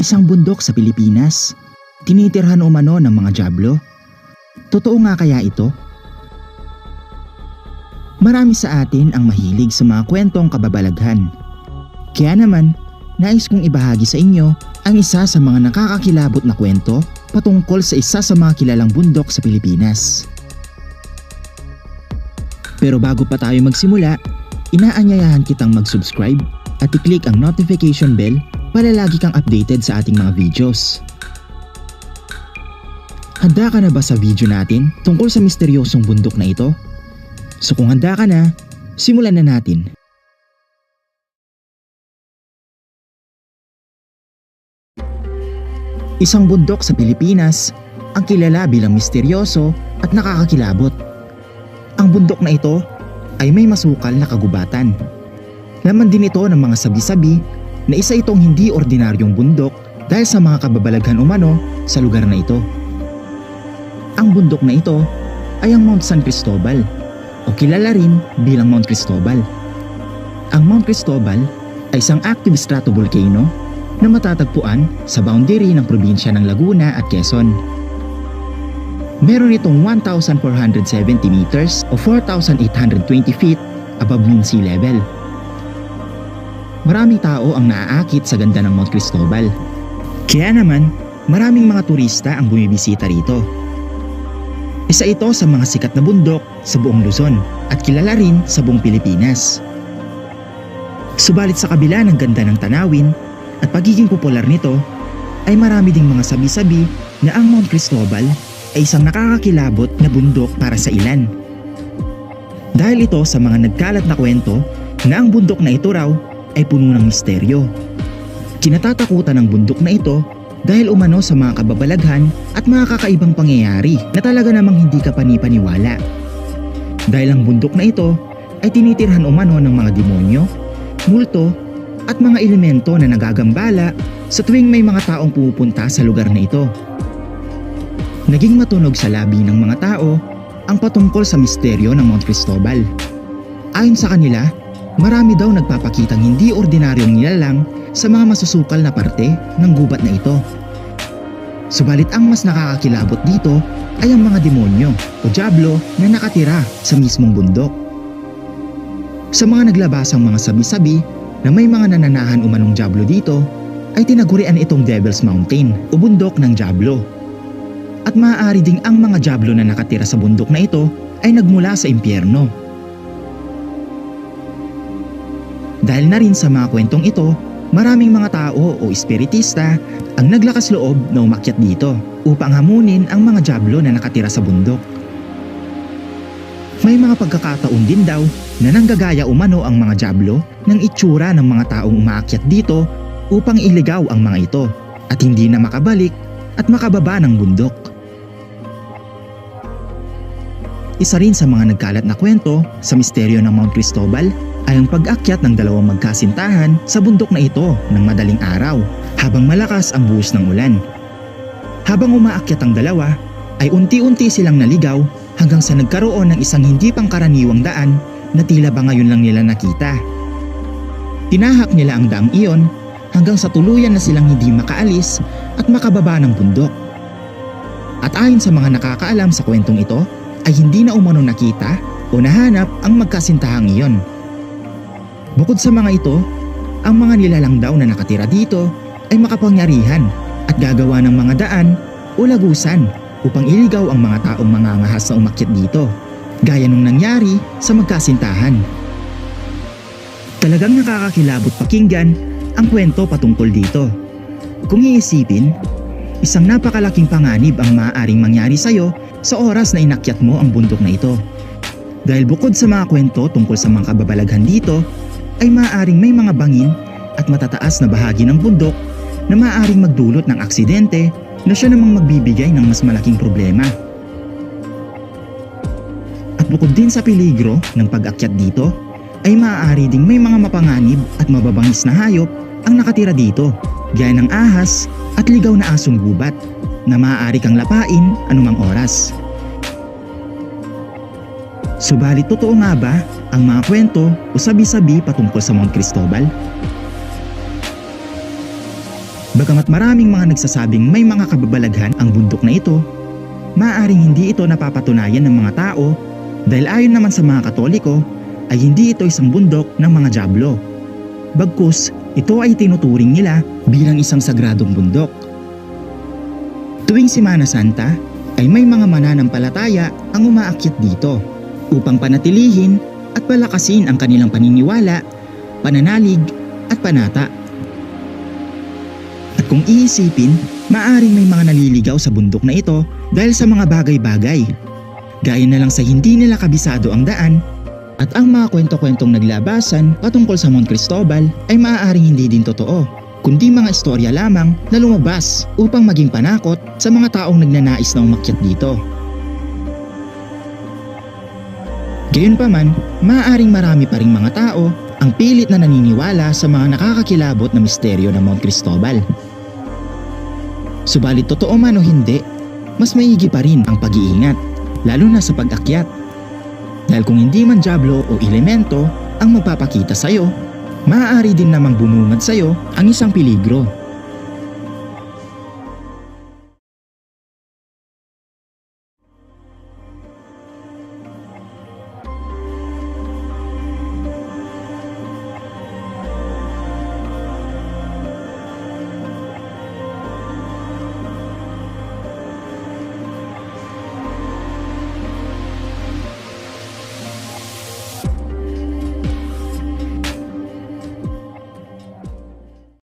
Isang bundok sa Pilipinas. Tinitirhan umano ng mga jablo. Totoo nga kaya ito? Marami sa atin ang mahilig sa mga kwentong kababalaghan. Kaya naman, nais kong ibahagi sa inyo ang isa sa mga nakakakilabot na kwento patungkol sa isa sa mga kilalang bundok sa Pilipinas. Pero bago pa tayo magsimula, inaanyayahan kitang mag-subscribe at i-click ang notification bell para lagi kang updated sa ating mga videos. Handa ka na ba sa video natin tungkol sa misteryosong bundok na ito? So kung handa ka na, simulan na natin. Isang bundok sa Pilipinas ang kilala bilang misteryoso at nakakakilabot. Ang bundok na ito ay may masukal na kagubatan. Laman din ito ng mga sabi-sabi na isa itong hindi ordinaryong bundok dahil sa mga kababalaghan umano sa lugar na ito. Ang bundok na ito ay ang Mount San Cristobal o kilala rin bilang Mount Cristobal. Ang Mount Cristobal ay isang active stratovolcano na matatagpuan sa boundary ng probinsya ng Laguna at Quezon. Meron itong 1,470 meters o 4,820 feet above mean sea level. Maraming tao ang naaakit sa ganda ng Mount Cristobal. Kaya naman, maraming mga turista ang bumibisita rito. Isa ito sa mga sikat na bundok sa buong Luzon at kilala rin sa buong Pilipinas. Subalit sa kabila ng ganda ng tanawin at pagiging popular nito, ay marami ding mga sabi-sabi na ang Mount Cristobal ay isang nakakakilabot na bundok para sa ilan. Dahil ito sa mga nagkalat na kwento na ang bundok na ito raw ay puno ng misteryo. Kinatatakutan ng bundok na ito dahil umano sa mga kababalaghan at mga kakaibang pangyayari na talaga namang hindi ka panipaniwala. Dahil ang bundok na ito ay tinitirhan umano ng mga demonyo, multo at mga elemento na nagagambala sa tuwing may mga taong pumupunta sa lugar na ito. Naging matunog sa labi ng mga tao ang patungkol sa misteryo ng Mount Cristobal. Ayon sa kanila, marami daw nagpapakitang hindi ordinaryong nilalang sa mga masusukal na parte ng gubat na ito. Subalit ang mas nakakakilabot dito ay ang mga demonyo o diablo na nakatira sa mismong bundok. Sa mga naglabasang mga sabi-sabi na may mga nananahan umanong Diablo dito ay tinagurian itong Devil's Mountain o bundok ng Diablo. At maaari ding ang mga Diablo na nakatira sa bundok na ito ay nagmula sa impyerno. Dahil na rin sa mga kwentong ito, maraming mga tao o espiritista ang naglakas loob na umakyat dito upang hamunin ang mga Diablo na nakatira sa bundok. May mga pagkakataon din daw na nanggagaya umano ang mga Diablo ng itsura ng mga taong umaakyat dito upang iligaw ang mga ito at hindi na makabalik at makababa ng bundok. Isa rin sa mga nagkalat na kwento sa misteryo ng Mount Cristobal ang pag-akyat ng dalawang magkasintahan sa bundok na ito ng madaling araw habang malakas ang buhos ng ulan. Habang umaakyat ang dalawa, ay unti-unti silang naligaw hanggang sa nagkaroon ng isang hindi pangkaraniwang daan na tila ba ngayon lang nila nakita. Tinahak nila ang daang iyon hanggang sa tuluyan na silang hindi makaalis at makababa ng bundok. At ayon sa mga nakakaalam sa kwentong ito, ay hindi na umano nakita o nahanap ang magkasintahang iyon. Bukod sa mga ito, ang mga nilalang daw na nakatira dito ay makapangyarihan at gagawa ng mga daan o lagusan upang iligaw ang mga taong mangangahas na umakyat dito, gaya nung nangyari sa magkasintahan. Talagang nakakakilabot pakinggan ang kwento patungkol dito. Kung iisipin, isang napakalaking panganib ang maaaring mangyari sa'yo sa oras na inakyat mo ang bundok na ito. Dahil bukod sa mga kwento tungkol sa mga kababalaghan dito, ay maaaring may mga bangin at matataas na bahagi ng bundok na maaaring magdulot ng aksidente na siya namang magbibigay ng mas malaking problema. At bukod din sa peligro ng pag-akyat dito, ay maaari ding may mga mapanganib at mababangis na hayop ang nakatira dito, gaya ng ahas at ligaw na asong gubat na maaari kang lapain anumang oras. Subalit totoo nga ba ang mga kwento o sabi-sabi patungkol sa Mount Cristobal? Bagamat maraming mga nagsasabing may mga kababalaghan ang bundok na ito, maaaring hindi ito napapatunayan ng mga tao dahil ayon naman sa mga katoliko ay hindi ito isang bundok ng mga Diablo. Bagkus, ito ay tinuturing nila bilang isang sagradong bundok. Tuwing Simana Santa ay may mga mananampalataya ang umaakyat dito upang panatilihin at palakasin ang kanilang paniniwala, pananalig at panata. At kung iisipin, maaring may mga naliligaw sa bundok na ito dahil sa mga bagay-bagay. Gaya na lang sa hindi nila kabisado ang daan at ang mga kwento-kwentong naglabasan patungkol sa Mount Cristobal ay maaaring hindi din totoo, kundi mga istorya lamang na lumabas upang maging panakot sa mga taong nagnanais na umakyat dito. Gayunpaman, maaaring marami pa ring mga tao ang pilit na naniniwala sa mga nakakakilabot na misteryo ng Mount Cristobal. Subalit totoo man o hindi, mas maigi pa rin ang pag-iingat, lalo na sa pag-akyat. Dahil kung hindi man Diablo o elemento ang magpapakita sa'yo, maaari din namang bumungad sa'yo ang isang peligro